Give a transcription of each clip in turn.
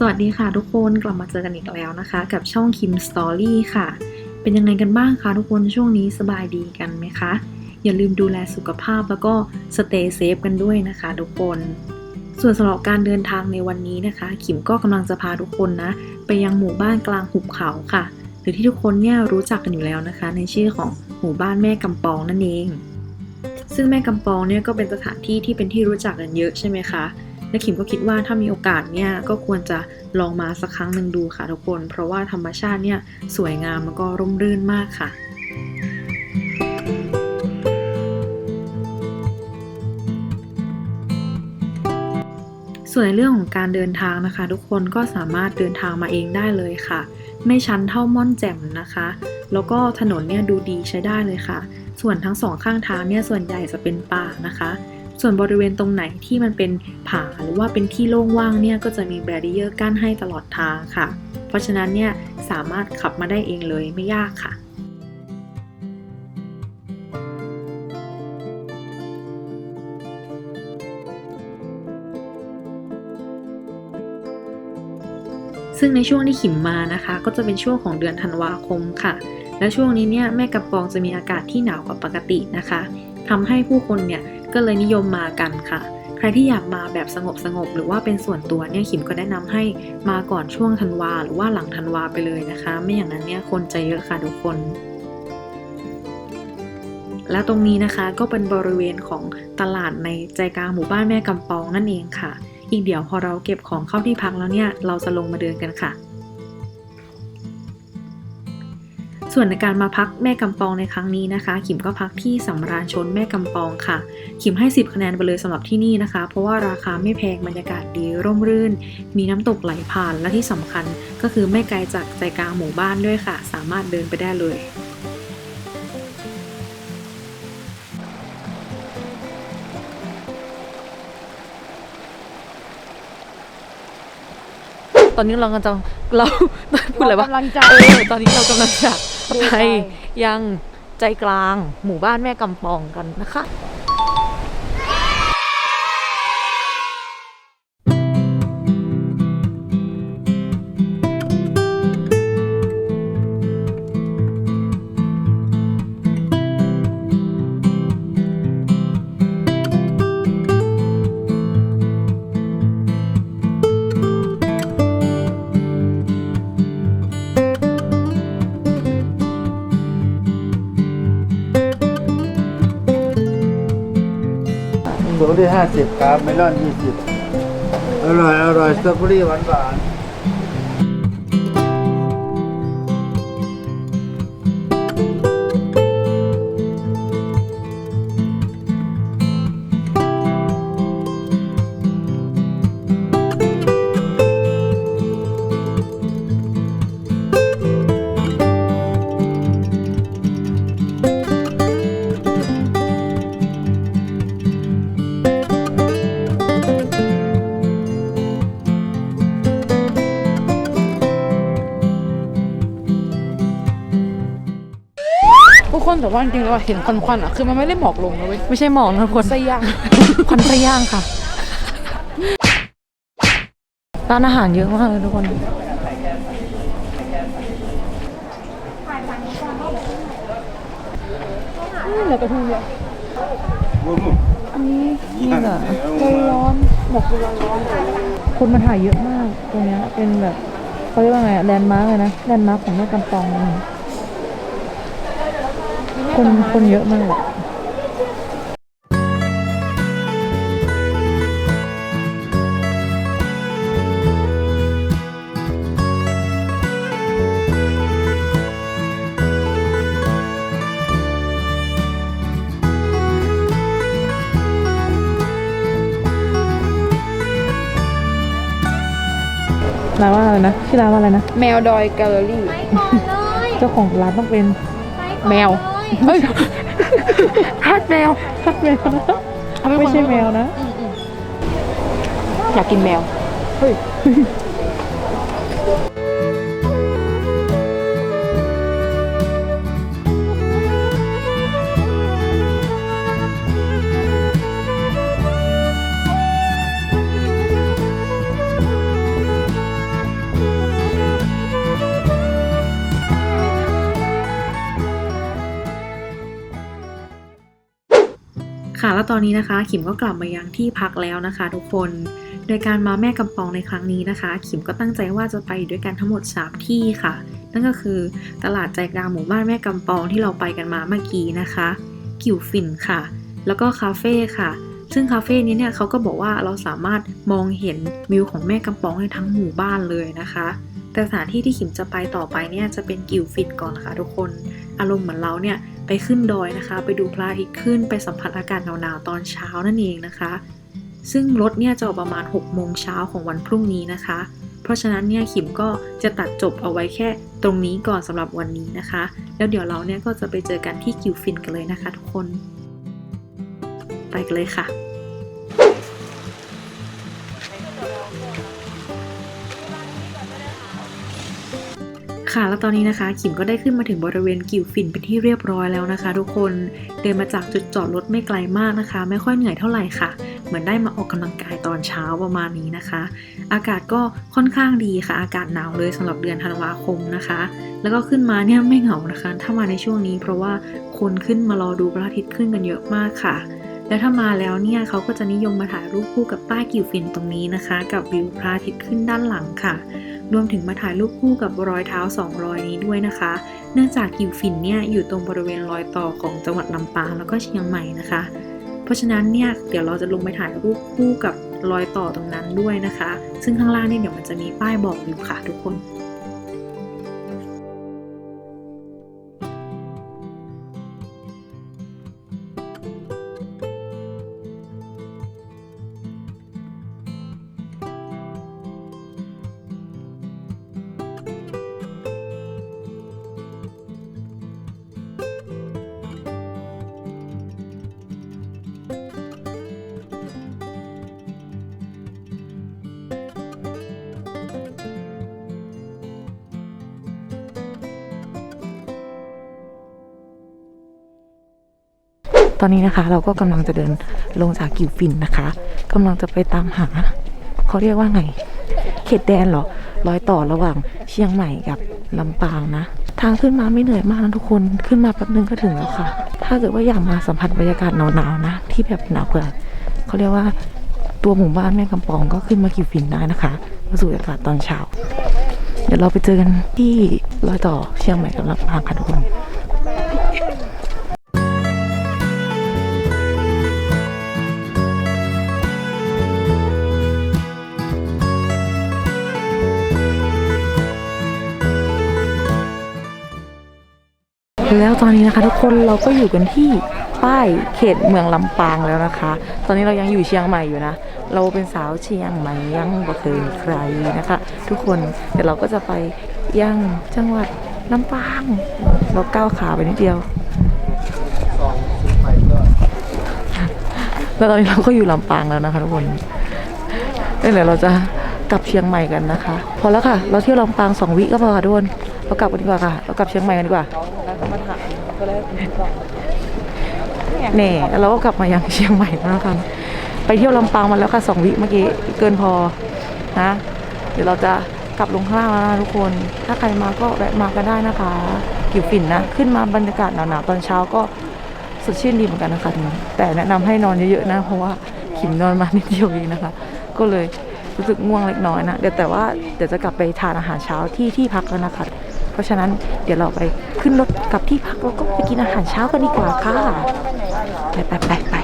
สวัสดีค่ะทุกคนกลับมาเจอกันอีกแล้วนะคะ กับช่องคิมสตอรี่ค่ะ เป็นยังไงกันบ้างคะทุกคนช่วงนี้สบายดีกันไหมคะ อย่าลืมดูแลสุขภาพแล้วก็สเตย์เซฟกันด้วยนะคะทุกคน ส่วนสำหรับการเดินทางในวันนี้นะคะ ขิมก็กำลังจะพาทุกคนนะ ไปยังหมู่บ้านกลางหุบเขาค่ะ หรือที่ทุกคนเนี่ยรู้จักกันอยู่แล้วนะคะ ในชื่อของหมู่บ้านแม่กำปองนั่นเอง ซึ่งแม่กำปองเนี่ยก็เป็นสถานที่ที่เป็นที่รู้จักกันเยอะใช่ไหมคะ และขิมก็คิดว่าถ้ามีโอกาสเนี่ยก็ควรจะลองมาสักครั้งหนึ่งดูค่ะทุกคน เพราะว่าธรรมชาติเนี่ยสวยงามแล้วก็ร่มรื่นมากค่ะส่วนในเรื่องของการเดินทางนะคะ ทุกคนก็สามารถเดินทางมาเองได้เลยค่ะ ไม่ชันเท่าม่อนแจ่มนะคะ แล้วก็ถนนเนี่ยดูดีใช้ได้เลยค่ะ ส่วนทั้งสองข้างทางเนี่ยส่วนใหญ่จะเป็นป่านะคะ ส่วนบริเวณตรงไหนที่มันเป็นผาหรือว่าเป็นที่โล่งว่างเนี่ยก็จะมีแบรีเออร์กั้นให้ตลอดทางค่ะ เพราะฉะนั้นเนี่ยสามารถขับมาได้เองเลยไม่ยากค่ะซึ่งในช่วงที่ขิมมานะคะ ก็จะเป็นช่วงของเดือนธันวาคมค่ะ และช่วงนี้เนี่ยแม่กำปองจะมีอากาศที่หนาวกว่าปกตินะคะทำให้ผู้คนเนี่ย ก็เลยนิยมมากันค่ะ ใครที่อยากมาแบบสงบสงบๆหรือว่าเป็นส่วนตัวเนี่ยขิมก็แนะนำให้มาก่อนช่วงธันวาหรือว่าหลังธันวาไปเลยนะคะ ไม่อย่างนั้นเนี่ยคนจะเยอะค่ะทุกคนและตรงนี้นะคะก็เป็นบริเวณของตลาดในใจกลางหมู่บ้านแม่กำปองนั่นเองค่ะ อีกเดี๋ยวพอเราเก็บของเข้าที่พักแล้วเนี่ย เราจะลงมาเดินกันค่ะ ส่วนในการมาพักแม่กำปองในครั้งนี้นะคะ ขิมก็พักที่สำราญชนแม่กำปองค่ะ ขิมให้ 10 คะแนนไปเลยสำหรับที่นี่นะคะ เพราะว่าราคาไม่แพงบรรยากาศดีร่มรื่น มีน้ำตกไหลผ่านและที่สำคัญก็คือไม่ไกลจากใจกลางหมู่บ้านด้วยค่ะ สามารถเดินไปได้เลยตอนนี้เรากำลังจะเราพูดอะไรวะกำลังจะเออตอนนี้เรากำลังจะเดิน ไปยังใจกลางหมู่บ้านแม่กำปองกันนะคะ ห้าสิบครับเมลอนยี่สิบอร่อย อร่อยสตรอเบอรี่หวานหวาน คนแต่ว่าจริงๆแล้วอะเห็นควันควันๆอะคือมันไม่ได้หมอกลงนะเว้ยไม่ใช่หมองนะทุกคนไส้ย่างควันไส้ย่างค่ะ ร้านอาหารเยอะมากเลยทุกคน นี่เหลือกระทูเดียวอันนี้นี่เหรอร้อนๆแบบร้อนๆคนมาถ่ายเยอะมาก ตรงเนี้ยเป็นแบบเขาเรียกว่าไงแลนด์มาร์กเลยนะ แลนด์มาร์กของแม่กำปองเลย คนคนเยอะมากชร้านว่าอะไรนะชื่อร้านว่าอะไรนะ แมวดอยแกลเลอรี่เจ้าของร้านต้องเป็นแมวเฮ้ย ทาสแมวทัดแมวนะไม่ใช่แมวนะ อยากกินแมวค่ะแอนนี้นะคะ ขิมก็กลับมายังที่พักแล้วนะคะ ทุกคน โดยการมาแม่กำปองในครั้งนี้นะคะ ขิมก็ตั้งใจว่าจะไปด้วยกันทั้งหมด 3 ที่ค่ะ นั่นก็คือตลาดใจกลางหมู่บ้านแม่กำปองที่เราไปกันมาเมื่อกี้นะคะ กิวฟินค่ะ แล้วก็คาเฟ่ค่ะ ซึ่งคาเฟ่นี้เนี่ยเขาก็บอกว่าเราสามารถมองเห็นวิวของแม่กำปองได้ทั้งหมู่บ้านเลยนะคะ แต่สถานที่ที่ขิมจะไปต่อไปเนี่ยจะเป็นกิวฟินก่อนค่ะ ทุกคน อารมณ์เหมือนเราเนี่ย ไปขึ้นดอยนะคะ ไปดูพระอาทิตย์ขึ้นไปสัมผัสอากาศหนาวๆตอนเช้านั่นเองนะคะ ซึ่งรถเนี่ยจะออกประมาณ6โมงเช้าของวันพรุ่งนี้นะคะ เพราะฉะนั้นเนี่ยขิมก็จะตัดจบเอาไว้แค่ตรงนี้ก่อนสำหรับวันนี้นะคะ แล้วเดี๋ยวเราเนี่ยก็จะไปเจอกันที่กิวฟินกันเลยนะคะ ทุกคน ไปกันเลยค่ะ ค่ะแล้วตอนนี้นะคะขิมก็ได้ขึ้นมาถึงบริเวณกิวฟินเป็นที่เรียบร้อยแล้วนะคะ ทุกคนเดินมาจากจุดจอดรถไม่ไกลมากนะคะ ไม่ค่อยเหนื่อยเท่าไหร่ค่ะ เหมือนได้มาออกกำลังกายตอนเช้าประมาณนี้นะคะ อากาศก็ค่อนข้างดีค่ะ อากาศหนาวเลยสำหรับเดือนธันวาคมนะคะ แล้วก็ขึ้นมาเนี่ยไม่เหงานะคะ ถ้ามาในช่วงนี้ เพราะว่าคนขึ้นมารอดูพระอาทิตย์ขึ้นกันเยอะมากค่ะแล้วถ้ามาแล้วเนี่ยเขาก็จะนิยมมาถ่ายรูปคู่กับป้ายกิวฟินตรงนี้นะคะ กับวิวพระอาทิตย์ขึ้นด้านหลังค่ะ รวมถึงมาถ่ายรูปคู่กับรอยเท้าสองรอยนี้ด้วยนะคะ เนื่องจากกิวฟินเนี่ยอยู่ตรงบริเวณรอยต่อของจังหวัดลำปางแล้วก็เชียงใหม่นะคะ เพราะฉะนั้นเนี่ยเดี๋ยวเราจะลงไปถ่ายรูปคู่กับรอยต่อตรงนั้นด้วยนะคะ ซึ่งข้างล่างเนี่ยเดี๋ยวมันจะมีป้ายบอกอยู่ค่ะทุกคน ตอนนี้นะคะ เราก็กำลังจะเดินลงจากกิวฟินนะคะกำลังจะไปตามหาเขาเรียกว่าไง เขตแดนเหรอรอยต่อระหว่างเชียงใหม่กับลำปางนะ ทางขึ้นมาไม่เหนื่อยมากนะทุกคนขึ้นมาแป๊บนึงก็ถึงแล้วค่ะ ถ้าเกิดว่าอยากมาสัมผัสบรรยากาศหนาวๆนะ ที่แบบหนาวเกินเขาเรียกว่าตัวหมู่บ้านแม่กำปองก็ขึ้นมากิวฟินได้นะคะมาสูดอากาศตอนเช้า เดี๋ยวเราไปเจอกันที่รอยต่อเชียงใหม่กับลำปางค่ะทุกคน แล้วตอนนี้นะคะทุกคนเราก็อยู่กันที่ป้ายเขตเมืองลำปางแล้วนะคะ ตอนนี้เรายังอยู่เชียงใหม่อยู่นะ เราเป็นสาวเชียงใหม่ยังบ่เคยใครนะคะ ทุกคนเดี๋ยวเราก็จะไปยังจังหวัดลำปาง เราก้าวขาไปนิดเดียวแล้วตอนนี้เราก็อยู่ลำปางแล้วนะคะทุกคนเดี๋ยวเราจะกลับเชียงใหม่กันนะคะ พอแล้วค่ะ เราเที่ยวลำปางสองวิก็พอค่ะทุกคนเรากลับกันดีกว่าค่ะ เรากลับเชียงใหม่กันดีกว่า แน่แล้วเราก็กลับมายังเชียงใหม่แล้วนะคะไปเที่ยวลำปางมาแล้วค่ะสองวิเมื่อกี้เกินพอนะเดี๋ยวเราจะกลับลงข้างล่างแล้วนะทุกคน ถ้าใครมาก็แวะมาก็ได้นะคะกิวฝิ่นนะ ขึ้นมาบรรยากาศหนาวๆตอนเช้าก็สดชื่นดีเหมือนกันนะคะแต่แนะนำให้นอนเยอะๆนะ เพราะว่าขิมนอนมานิดเดียวเองนะคะ ก็เลยรู้สึกง่วงเล็กน้อยนะ เดี๋ยวแต่ว่าเดี๋ยวจะกลับไปทานอาหารเช้าที่ที่พักแล้วนะคะ ราะฉะนั้นเดี๋ยวเราไปขึ้นรถกลับที่พักแล้วก็ไปกินอาหารเช้ากันดีกว่าค่ะ ไปไปไปไป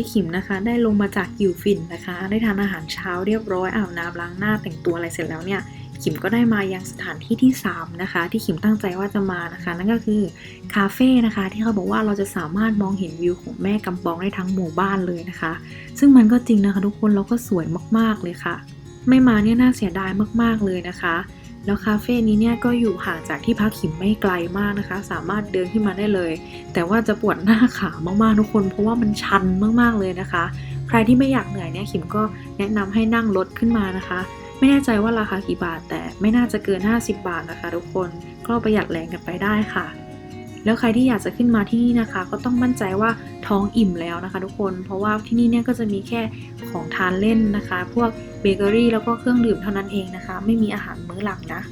ที่ขิมนะคะ ได้ลงมาจากกิวฟินนะคะ ได้ทานอาหารเช้าเรียบร้อยอาบน้ำล้างหน้าแต่งตัวอะไรเสร็จแล้วเนี่ยขิมก็ได้มายังสถานที่ที่ 3 นะคะ ที่ขิมตั้งใจว่าจะมานะคะ นั่นก็คือคาเฟ่นะคะ ที่เขาบอกว่าเราจะสามารถมองเห็นวิวของแม่กำปองได้ทั้งหมู่บ้านเลยนะคะ ซึ่งมันก็จริงนะคะ ทุกคนแล้วก็สวยมากๆเลยค่ะ ไม่มาเนี่ยน่าเสียดายมากๆเลยนะคะ แล้วคาเฟ่นี้เนี่ยก็อยู่ห่างจากที่พักหิมไม่ไกลมากนะคะ สามารถเดินขึ้นมาได้เลย แต่ว่าจะปวดหน้าขามากๆทุกคน เพราะว่ามันชันมากๆเลยนะคะ ใครที่ไม่อยากเหนื่อยเนี่ยหิมก็แนะนำให้นั่งรถขึ้นมานะคะ ไม่แน่ใจว่าราคากี่บาท แต่ไม่น่าจะเกิน 50 บาทนะคะ ทุกคนก็ประหยัดแรงกันไปได้ค่ะ แล้วใครที่อยากจะขึ้นมาที่นี่นะคะ ก็ต้องมั่นใจว่าท้องอิ่มแล้วนะคะ ทุกคน เพราะว่าที่นี่เนี่ยก็จะมีแค่ของทานเล่นนะคะ พวกเบเกอรี่แล้วก็เครื่องดื่มเท่านั้นเองนะคะ ไม่มีอาหารมื้อหลักนะ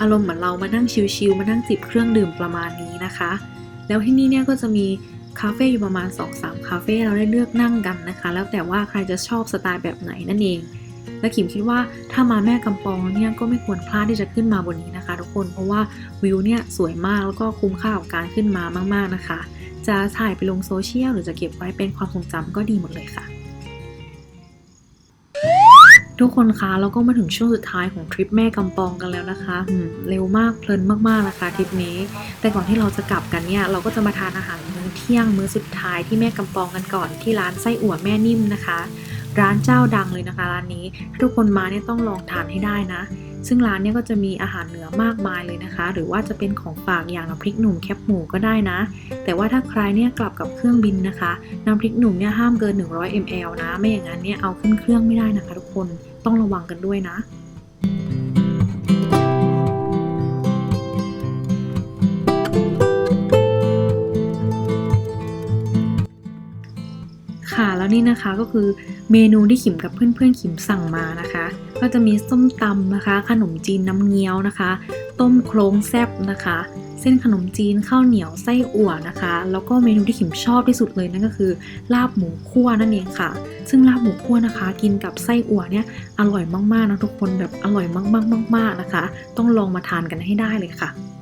อารมณ์เหมือนเรามานั่งชิลๆมานั่งจิบเครื่องดื่มประมาณนี้นะคะ แล้วที่นี่เนี่ยก็จะมีคาเฟ่อยู่ประมาณ 2-3 คาเฟ่เราได้เลือกนั่งกันนะคะ แล้วแต่ว่าใครจะชอบสไตล์แบบไหนนั่นเอง และขิมคิดว่าถ้ามาแม่กำปองเนี่ยก็ไม่ควรพลาดที่จะขึ้นมาบนนี้นะคะ ทุกคนเพราะว่าวิวเนี่ยสวยมากแล้วก็คุ้มค่ากับการขึ้นมามากๆนะคะ จะถ่ายไปลงโซเชียลหรือจะเก็บไว้เป็นความทรงจำก็ดีหมดเลยค่ะทุกคนคะเราก็มาถึงช่วงสุดท้ายของทริปแม่กำปองกันแล้วนะคะเร็วมากเพลินมากๆนะคะทริปนี้ แต่ก่อนที่เราจะกลับกันเนี่ยเราก็จะมาทานอาหารมื้อเที่ยงมื้อสุดท้ายที่แม่กำปองกันก่อนที่ร้านไส้อั่วแม่นิ่มนะคะ ร้านเจ้าดังเลยนะคะ ร้านนี้ถ้าทุกคนมาเนี่ยต้องลองทานให้ได้นะ ซึ่งร้านเนี่ยก็จะมีอาหารเหนือมากมายเลยนะคะ หรือว่าจะเป็นของฝากอย่างน้ำพริกหนุ่มแคบหมูก็ได้นะ แต่ว่าถ้าใครเนี่ยกลับกับเครื่องบินนะคะ น้ำพริกหนุ่มเนี่ยห้ามเกิน 100 ml นะ ไม่อย่างนั้นเนี่ยเอาขึ้นเครื่องไม่ได้นะคะ ทุกคนต้องระวังกันด้วยนะ นี่นะคะก็คือเมนูที่ขิมกับเพื่อนๆขิมสั่งมานะคะ ก็จะมีส้มตำนะคะ ขนมจีนน้ำเงี้ยวนะคะ ต้มโครงแซบนะคะ เส้นขนมจีนข้าวเหนียวไส้อั่วนะคะ แล้วก็เมนูที่ขิมชอบที่สุดเลยนั่นก็คือ ลาบหมูคั่วนั่นเองค่ะ ซึ่งลาบหมูคั่วนะคะ กินกับไส้อั่วเนี่ยอร่อยมากๆนะทุกคนแบบอร่อยมากๆๆๆนะคะ ต้องลองมาทานกันให้ได้เลยค่ะ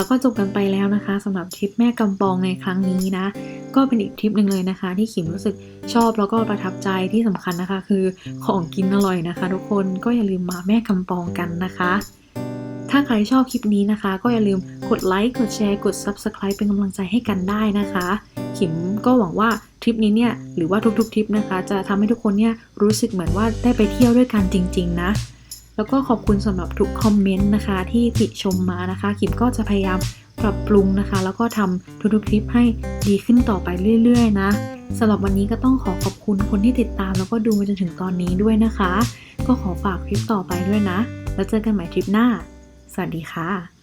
แล้วก็จบกันไปแล้วนะคะสำหรับทริปแม่กำปองในครั้งนี้นะ ก็เป็นอีกทริปหนึ่งเลยนะคะ ที่ขิมรู้สึกชอบแล้วก็ประทับใจที่สำคัญนะคะ คือของกินอร่อยนะคะ ทุกคนก็อย่าลืมมาแม่กำปองกันนะคะ ถ้าใครชอบคลิปนี้นะคะ ก็อย่าลืมกดไลค์กดแชร์กด Subscribe เป็นกำลังใจให้กันได้นะคะ ขิมก็หวังว่าทริปนี้เนี่ยหรือว่าทุกๆทริปนะคะ จะทำให้ทุกคนเนี่ยรู้สึกเหมือนว่าได้ไปเที่ยวด้วยกันจริง ๆ นะ แล้วก็ขอบคุณสำหรับทุกคอมเมนต์นะคะ ที่ติชมมานะคะขิมก็จะพยายามปรับปรุงนะคะ แล้วก็ทำทุกๆคลิปให้ดีขึ้นต่อไปเรื่อย ๆ นะสำหรับวันนี้ก็ต้องขอขอบคุณคนที่ติดตาม แล้วก็ดูมาจนถึงตอนนี้ด้วยนะคะ ก็ขอฝากคลิปต่อไปด้วยนะ แล้วเจอกันใหม่คลิปหน้า สวัสดีค่ะ